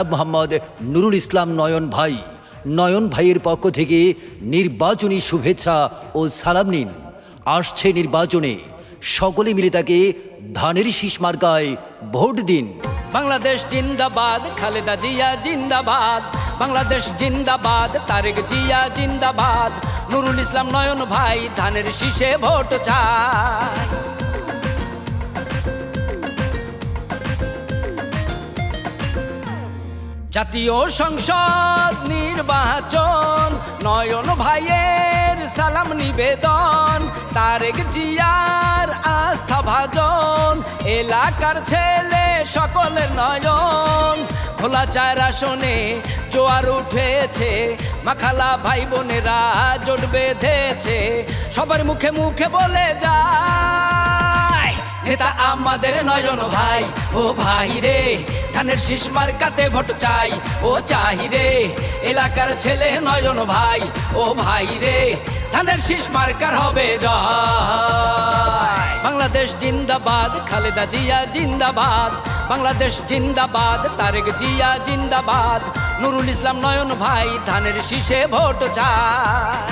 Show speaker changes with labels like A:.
A: মোহাম্মদ নুরুল ইসলাম নয়ন ভাই। নয়ন ভাইয়ের পক্ষ থেকে নির্বাচনী শুভেচ্ছা ও সালাম নিন। আসছে নির্বাচনে। সকলে মিলে তাকে ধানের শীষ মার্কায় ভোট দিন।
B: বাংলাদেশ জিন্দাবাদ, খালেদা জিয়া জিন্দাবাদ। বাংলাদেশ জিন্দাবাদ, তারেক জিয়া জিন্দাবাদ। নুরুল ইসলাম নয়ন ভাই ধানের শীষে ভোট চায় জাতীয় সংসদ নির্বাচন, নয়ন ভাইয়ের সালাম নিবেদন, তারেক জিয়ার আস্থা ভাজন, এলাকার ছেলে সকলের নয়ন। খোলা চার আসনে জোয়ার উঠেছে, মাখালা ভাই বোনেরা জোট বেঁধেছে, সবার মুখে মুখে বলে যায়, নেতা আমাদের নয়ন ভাই, ও ভাই রে ধানের শীষ মার্কাতে ভোট চাই। ও চাই রে, এলাকার ছেলে নয়ন ভাই। ও ভাই রে, ধানের শীষ মার্কার হবে জয়। বাংলাদেশ জিন্দাবাদ, খালেদা জিয়া জিন্দাবাদ। বাংলাদেশ জিন্দাবাদ, তারেক জিয়া জিন্দাবাদ। নুরুল ইসলাম নয়ন ভাই, ধানের শীষে ভোট চায়